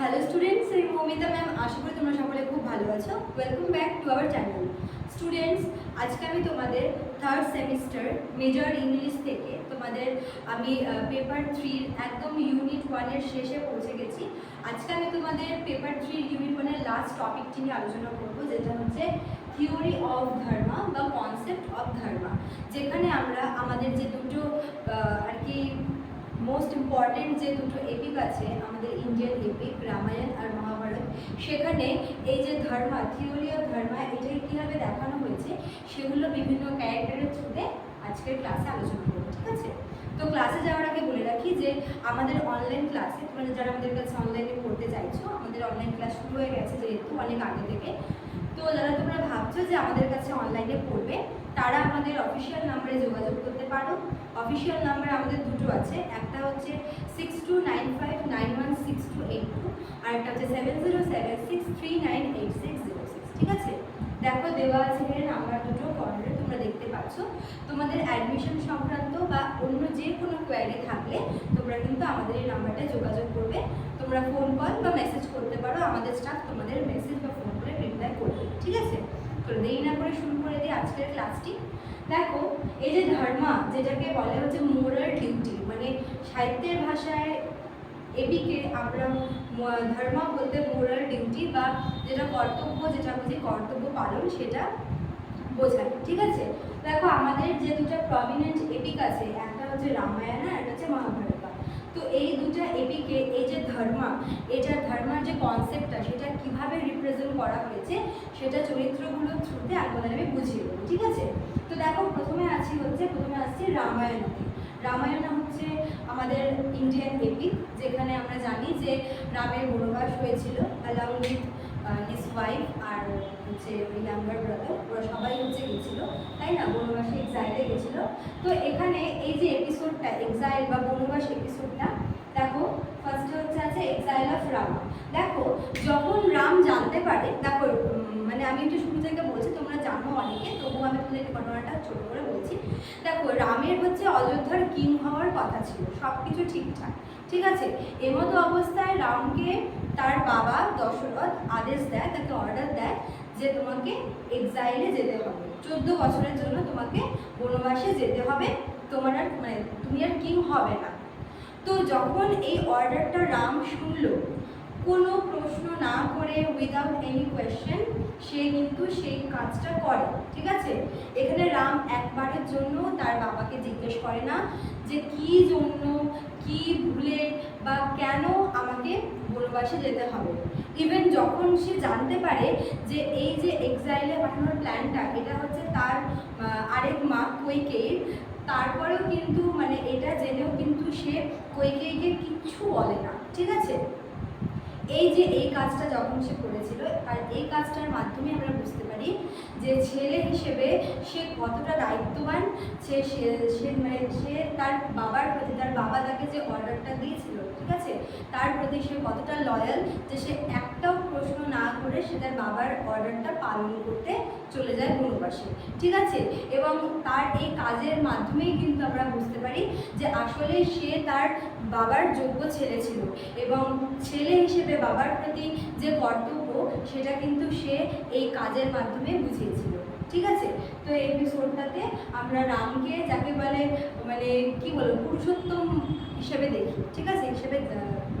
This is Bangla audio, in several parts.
হ্যালো স্টুডেন্টস আমি মৌমিতা ম্যাম আশা করি তোমরা সকলে খুব ভালো আছো। Welcome back to our channel students আজকে আমি তোমাদের থার্ড সেমিস্টার মেজর ইংলিশ থেকে তোমাদের আমি পেপার থ্রির একদম ইউনিট ওয়ানের শেষে পৌঁছে গেছি। আজকে আমি তোমাদের পেপার থ্রির ইউনিট ওয়ানের লাস্ট টপিকটি নিয়ে আলোচনা করব, যেটা হচ্ছে থিওরি অফ ধর্মা বা কনসেপ্ট অফ ধর্মা। যেখানে আমরা আমাদের যে দুটো আর কি মোস্ট ইম্পর্টেন্ট যে দুটো এপিক আছে, আমাদের ইন্ডিয়ান এপিক রামায়ণ আর মহাভারত সেখানে এই যে ধর্মা থিওরি অফ ধর্মা এটাকে কীভাবে দেখানো হয়েছে, সেগুলো বিভিন্ন ক্যারেক্টারের থ্রুতে আজকের ক্লাসে আলোচনা করব, ঠিক আছে? তো ক্লাসে যাওয়ার আগে বলে রাখি যে, আমাদের অনলাইন ক্লাসে তোমরা যারা আমাদের কাছে অনলাইনে পড়তে চাইছো, আমাদের অনলাইন ক্লাস শুরু হয়ে গেছে যেহেতু অনেক আগে থেকে, তো যারা তোমরা ভাবছ যে আমাদের কাছে অনলাইনে পড়বে, তারা আমাদের অফিসিয়াল নাম্বারে যোগাযোগ করতে পারো। অফিসিয়াল নাম্বার আমাদের দুটো আছে। একটা হচ্ছে six two nine five nine one six two eight two আর একটা হচ্ছে seven zero seven six three nine eight six zero six ঠিক আছে? দেখো, দেওয়া আছে নাম্বার দুটো কর্নারে তোমরা দেখতে পাচ্ছ। তোমাদের অ্যাডমিশন সংক্রান্ত বা অন্য যে কোনো কোয়ারি থাকলে তোমরা কিন্তু আমাদের এই নাম্বারটা যোগাযোগ করবে। তোমরা ফোন কল বা মেসেজ করতে পারো। আমাদের স্টাফ তোমাদের মেসেজ বা ফোন করে রিপ্লাই করবে। ঠিক আছে? তো দেরি না করে শুরু করে দিই আজকের ক্লাসটি দেখো, এই যে ধর্মা, যেটাকে বলে হচ্ছে মোরাল ডিউটি মানে সাহিত্যের ভাষায় এপিকে আমরা ধর্মা বলতে মোরাল ডিউটি বা যেটা কর্তব্য, যেটা বুঝি কর্তব্য পালন, সেটা বোঝায়, ঠিক আছে? দেখো, আমাদের যে দুটো প্রমিনেন্ট এপিক আছে, একটা হচ্ছে রামায়ণ আর একটা হচ্ছে মহাভারত। তো এই দুটা এপিকে, এই যে ধর্মা এটা ধর্মার যে কনসেপ্টটা সেটা কীভাবে রিপ্রেজেন্ট করা হয়েছে, সেটা চরিত্রগুলোর থ্রুতে আপনাদের আমি বুঝিয়ে দেবো, ঠিক আছে? তো দেখো, প্রথমে আছি হচ্ছে, প্রথমে আসছি রামায়ণ রামায়ণ হচ্ছে আমাদের ইন্ডিয়ান এপিক যেখানে আমরা জানি যে রামের বনবাস হয়েছিল অ্যালং উইথ হিজ ওয়াইফ আর হচ্ছে ইয়াঙ্গার ব্রাদার ওরা সবাই হচ্ছে গেছিল, তাই না? বনবাসে এক্সাইলে গেছিল। তো এখানে এই যে এপিসোডটা এক্সাইল বা বনবাস এপিসোডটা দেখো ফার্স্টে হচ্ছে আছে এক্সাইল অফ রাম। দেখো, যখন রাম জানতে পারে, দেখো মানে আমি একটু শুরু থেকে বলছি, তোমরা জানো অনেকে, তবুও আমি তোমাদেরকে ঘটনাটা ছোট করে বলছি। দেখো, রামের হচ্ছে অযোধ্যার কিং হওয়ার কথা ছিল সব কিছু ঠিকঠাক, ঠিক আছে? এমতো অবস্থায় রামকে তার বাবা দশরথ আদেশ দেয়, তাকে অর্ডার দেয় যে তোমাকে এক্সাইলে যেতে হবে। চোদ্দ বছরের জন্য তোমাকে বনবাসে যেতে হবে। তোমার আর মানে তুমি আর কিং হবে না। তো যখন এই অর্ডারটা রাম শুনলো, কোনো প্রশ্ন না করে উইদাউট এনি কোয়েশ্চেন সে কিন্তু সেই কাজটা করে, ঠিক আছে? এখানে রাম একবারের জন্য তার বাবাকে জিজ্ঞেস করে না যে কি জন্য, কি ভুলে বা কেন আমাকে বনবাসে যেতে হবে। ইভেন যখন সে জানতে পারে যে এই যে এক্সাইলে পাঠানোর প্ল্যানটা এটা হচ্ছে তার আরেক মা কৈকেয়ীর তারপরেও কিন্তু মানে এটা জেনেও কিন্তু সে কৈকেয়ীকে কিচ্ছু বলে না। ঠিক আছে? এই যে এই কাজটা যখন সে করেছিল আর এই কাজটার মাধ্যমে আমরা বুঝতে পারি যে ছেলে হিসেবে সে কতটা দায়িত্ববান, সে, সে- মানে সে তার বাবার প্রতি, তার বাবা তাকে যে অর্ডারটা দিয়েছিল, ঠিক আছে? তার প্রতি সে কতটা লয়াল যে সে একটাও প্রশ্ন না করে সে তার বাবার অর্ডারটা পালন করতে চলে যায় বনবাসে ঠিক আছে? এবং তার এই কাজের মাধ্যমেই কিন্তু আমরা বুঝতে পারি যে আসলে সে তার বাবার যোগ্য ছেলে ছিল এবং ছেলে হিসেবে বাবার প্রতি যে কর্তব্য, সেটা কিন্তু সে এই কাজের মাধ্যমে বুঝিয়েছিল। ঠিক আছে? তো এই এপিসোডটাতে আমরা রামকে যাকে বলে মানে কি বলব, পুরুষোত্তম হিসেবে দেখি। ঠিক আছে? হিসেবে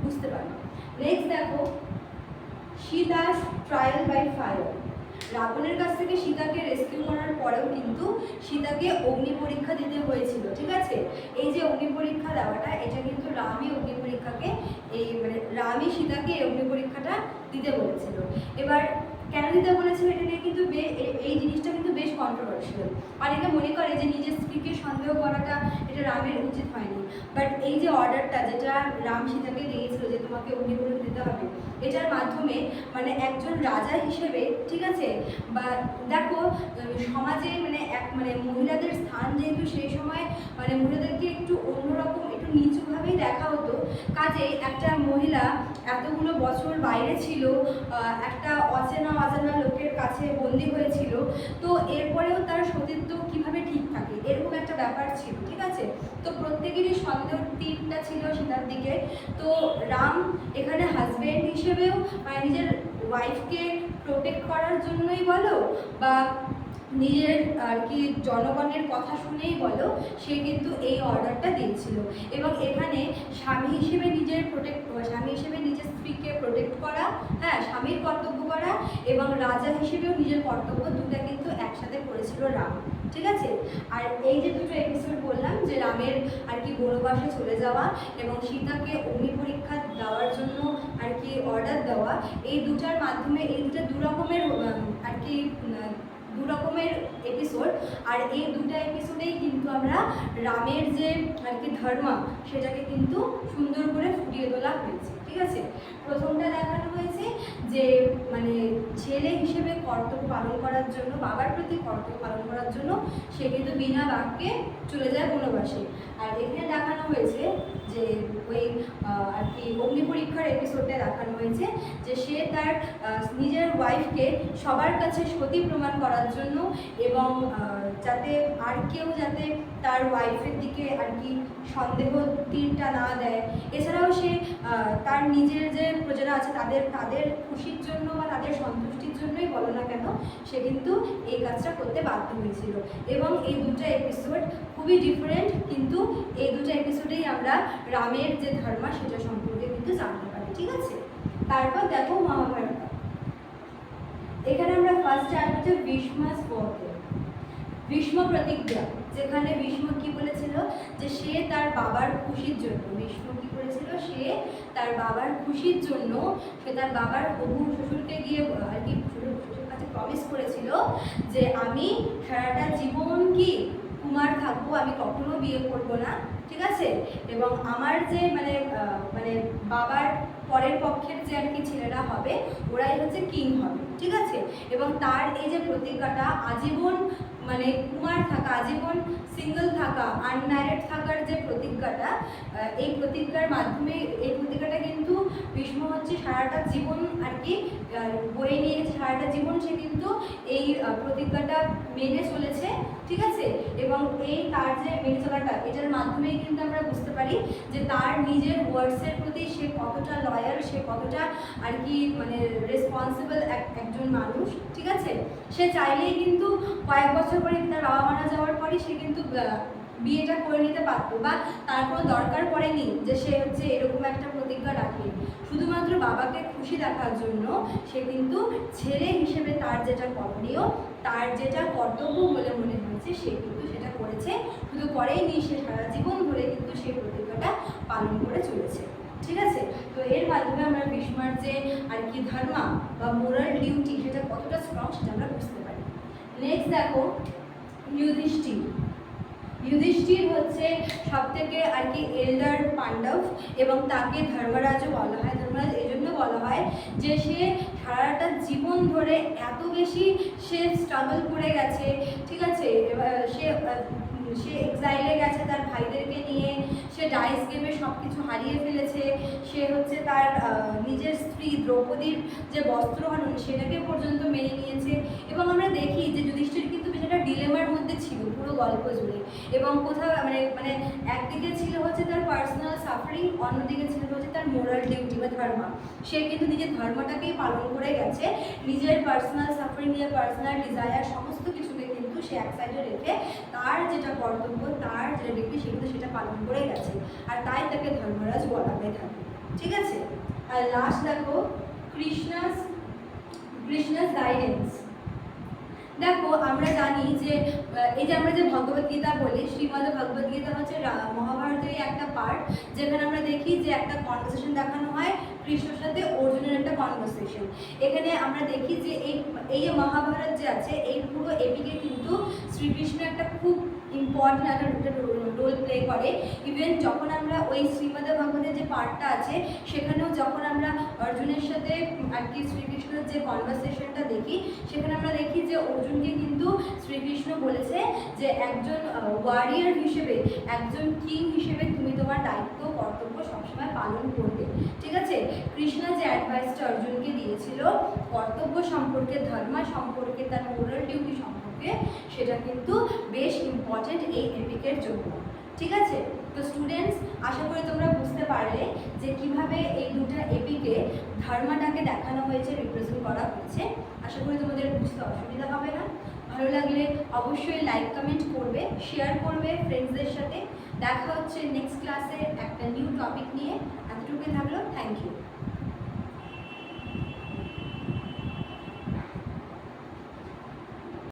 বুঝতে পারি নেক্সট দেখো, সীতাস ট্রায়াল বাই ফায়ার রাবণের কাছ থেকে সীতাকে রেস্কিউ করার পরেও কিন্তু সীতাকে অগ্নি পরীক্ষা দিতে হয়েছিল। ঠিক আছে? পরীক্ষা দেওয়াটা, এটা কিন্তু রামই অগ্নি পরীক্ষাকে এই মানে রামই সীতাকে এই অগ্নি পরীক্ষাটা দিতে বলেছিল। এবার কেন দিতে বলেছিল এটা নিয়ে কিন্তু এই জিনিসটা কিন্তু বেশ কন্ট্রোভার্সিয়াল অনেকে মনে করে যে নিজের স্ত্রীকে সন্দেহ করাটা এটা রামের উচিত হয়নি। বাট এই যে অর্ডারটা যেটা রাম সীতাকে দিয়েছিল যে তোমাকে অগ্নি দিতে হবে। এটার মাধ্যমে মানে একজন রাজা হিসেবে, ঠিক আছে? বা দেখো সমাজে মানে এক মানে মহিলাদের স্থান যেহেতু সেই সময় মানে মহিলাদেরকে একটু অন্যরকম, একটু নিচুভাবেই দেখা হতো। কাজে একটা মহিলা এতগুলো বছর বাইরে ছিল একটা অচেনা অজানা লোকের কাছে বন্দি হয়েছিল। তো এরপরেও তার সতীত্ব কীভাবে ঠিক থাকে, এরকম একটা ব্যাপার ছিল, ঠিক আছে? তো প্রত্যেকেরই সন্দেহ তিনটা ছিল সেটার দিকে। তো রাম এখানে হাজব্যান্ড হিসেবেও মানে নিজের ওয়াইফকে প্রোটেক্ট করার জন্যই বলো, বা নিজের আর কি জনগণের কথা শুনেই বলো, সে কিন্তু এই অর্ডারটা দিয়েছিল। এবং এখানে স্বামী হিসেবে নিজের প্রোটেক্ট স্বামী হিসেবে নিজের স্ত্রীকে প্রোটেক্ট করা হ্যাঁ স্বামীর কর্তব্য করা এবং রাজা হিসেবেও নিজের কর্তব্য দুটা কিন্তু একসাথে করেছিল রাম, ঠিক আছে? আর এই যে দুটো এপিসোড বললাম যে রামের আর কি বনবাসে চলে যাওয়া এবং সীতাকে অগ্নি পরীক্ষা দেওয়ার জন্য আর কি অর্ডার দেওয়া, এই দুটার মাধ্যমে, এই দুটা দু রকমের আর কি দু রকমের এপিসোড আর এই দুটা এপিসোডেই কিন্তু আমরা রামের যে আর কি ধর্মা, সেটাকে কিন্তু সুন্দর করে ফুটিয়ে তোলা হয়েছে। ঠিক আছে? প্রথমটা দেখানো হয়েছে যে মানে কর্তব্য পালন করার জন্য, বাবার প্রতি কর্তব্য পালন করার জন্য সে কিন্তু বিনা বাক্যে চলে যায় বনবাসে। আর এখানে দেখানো হয়েছে যে ওই আর কি অগ্নি পরীক্ষার এপিসোডটা দেখানো হয়েছে যে সে তার নিজের ওয়াইফকে সবার কাছে সতী প্রমাণ করার জন্য এবং যাতে আর কেউ যাতে তার ওয়াইফের দিকে আর কি সন্দেহ তীরটা না দেয়। এছাড়াও সে তার নিজের যে প্রজারা আছে তাদের তাদের খুশির জন্য বা তাদের সন্তুষ্টির জন্যই বলো না কেন, সে কিন্তু এই কাজটা করতে বাধ্য হয়েছিল। এবং এই দুটো এপিসোড খুবই ডিফারেন্ট কিন্তু এই দুটো এপিসোডেই আমরা রামের যে ধর্মা সেটা সম্পর্কে কিন্তু জানতে পারি, ঠিক আছে? তারপর দেখো মহাভারত। এখানে আমরা ফার্স্ট আর হচ্ছে ভীষ্মাস পর্বে ভীষ্ম প্রতিজ্ঞা যেখানে ভীষ্ম কি বলেছিল? যে সে তার বাবার খুশির জন্য, ভীষ্ম কি করেছিল সে তার বাবার খুশির জন্য, সে তার বাবার হবু শ্বশুরকে গিয়ে, আর কি, শ্বশুর কাছে প্রমিস করেছিল যে আমি সারাটা জীবন কি কুমার থাকব, আমি কখনো বিয়ে করব না, ঠিক আছে? এবং আমার যে মানে মানে বাবার পরের পক্ষের যে আর কি ছেলেরা হবে, ওরাই হচ্ছে কিং হবে, ঠিক আছে? এবং তার এই যে প্রতিজ্ঞাটা আজীবন মানে কুমার থাকা, আজীবন সিঙ্গেল থাকা আনম্যারিড থাকার যে প্রতিজ্ঞাটা এই প্রতিজ্ঞার মাধ্যমে এই প্রতিজ্ঞাটা কিন্তু ভীষ্ম হচ্ছে সারাটা জীবন আর কি বয়ে নিয়ে সারাটা জীবন সে কিন্তু এই প্রতিজ্ঞাটা মেনে চলেছে, ঠিক আছে? এবং এই তার যে মেনে চলাটা, এটার মাধ্যমেই কিন্তু আমরা বুঝতে পারি যে তার নিজের ওয়ার্ডসের প্রতি সে কতটা লয়াল সে কতটা আর কি মানে রেসপন্সিবল একজন মানুষ, ঠিক আছে? সে চাইলেই কিন্তু কয়েক বছর পরে তার বাবা মারা যাওয়ার পরই সে কিন্তু বিয়েটা করে নিতে পারতো বা তার কোনো দরকার পড়েনি যে সে হচ্ছে এরকম একটা প্রতিজ্ঞা রাখে। শুধুমাত্র বাবাকে খুশি দেখার জন্য সে কিন্তু ছেলে হিসেবে তার যেটা করণীয়, তার যেটা কর্তব্য বলে মনে হয়েছে, সে কিন্তু সেটা করেছে। শুধু করেইনি সে সারা জীবন ধরে কিন্তু সেই প্রতিজ্ঞাটা পালন করে চলেছে। ঠিক আছে? তো এর মাধ্যমে আমরা ভীষ্মার যে আর কি ধর্মা বা মোরাল ডিউটি সেটা কতটা স্ট্রং সেটা আমরা বুঝতে পারি নেক্সট দেখো যুধিষ্ঠির যুধিষ্ঠির হচ্ছে সব থেকে আর কি এল্ডার পাণ্ডব এবং তাকে ধর্মরাজও বলা হয়, ধর্মরাজ এই জন্য বলা হয় যে সে সারাটা জীবন ধরে এত বেশি সে স্ট্রাগল করে গেছে, ঠিক আছে? সে সে এক্সাইলে গেছে তার ভাইদেরকে নিয়ে ডাইস গেমে সব কিছু হারিয়ে ফেলেছে। সে হচ্ছে তার নিজের স্ত্রী দ্রৌপদীর যে বস্ত্রহরণ সেটাকে পর্যন্ত মেনে নিয়েছে। এবং আমরা দেখি যে যুধিষ্ঠির কিন্তু বেচারা ডিলেমার মধ্যে ছিল পুরো গল্প জুড়ে। এবং কোথাও মানে মানে একদিকে ছিল হচ্ছে তার পার্সোনাল সাফারিং অন্যদিকে ছিল হচ্ছে তার মোরাল ডিউটি বা ধর্ম। সে কিন্তু নিজের ধর্মটাকেই পালন করে গেছে। নিজের পার্সোনাল সাফারিং নিজের পার্সোনাল ডিজায়ার সমস্ত কিছুকে সে এক সাইডে রেখে তার যেটা কর্তব্য, তার যেটা ডিউটি সে কিন্তু সেটা পালন করে গেছে আর তাই তাকে ধর্মরাজ বলা হয়ে থাকে। ঠিক আছে? আর লাস্ট দেখো, কৃষ্ণাস কৃষ্ণাস গাইডেন্স দেখো, আমরা জানি যে এই যে আমরা যে ভগবত গীতা বলি, শ্রীমদ ভগবত গীতা হচ্ছে মহাভারতেরই একটা পার্ট যেখানে আমরা দেখি যে একটা কনভারসেশন দেখানো হয় কৃষ্ণর সাথে অর্জুনের একটা কনভারসেশন এখানে আমরা দেখি যে এই এই যে মহাভারত যে আছে, এই পুরো এপিকে কিন্তু শ্রীকৃষ্ণ একটা খুব ইম্পর্টেন্ট একটা রোল প্লে করে। ইভেন যখন আমরা ওই শ্রীমদ ভগবতের যে পার্টটা আছে, সেখানেও যখন আমরা অর্জুনের সাথে আর কি শ্রীকৃষ্ণের যে কনভারসেশনটা দেখি, সেখানে আমরা দেখি যে অর্জুনকে কিন্তু শ্রীকৃষ্ণ বলেছে যে একজন ওয়ারিয়ার হিসেবে, একজন কিং হিসেবে তুমি তোমার দায়িত্ব সবসময় পালন করবে। ঠিক আছে? কৃষ্ণা যে অ্যাডভাইসটা অর্জুনকে দিয়েছিল, কর্তব্য সম্পর্কে, ধর্মা সম্পর্কে, তার মোরাল ডিউটি সম্পর্কে, সেটা কিন্তু বেশ ইম্পর্টেন্ট এই এপিকের জন্য। ঠিক আছে? তো স্টুডেন্টস আশা করি তোমরা বুঝতে পারলে যে কীভাবে এই দুটা এপিকে ধর্মাটাকে দেখানো হয়েছে রিপ্রেজেন্ট করা হয়েছে। আশা করি তোমাদের বুঝতে অসুবিধা হবে না। ভালো লাগলে অবশ্যই লাইক কমেন্ট করবে শেয়ার করবে ফ্রেন্ডসদের সাথে। দেখা হচ্ছে নেক্সট ক্লাসে একটা নিউ টপিক নিয়ে এতটুকু থাকলো থ্যাংক ইউ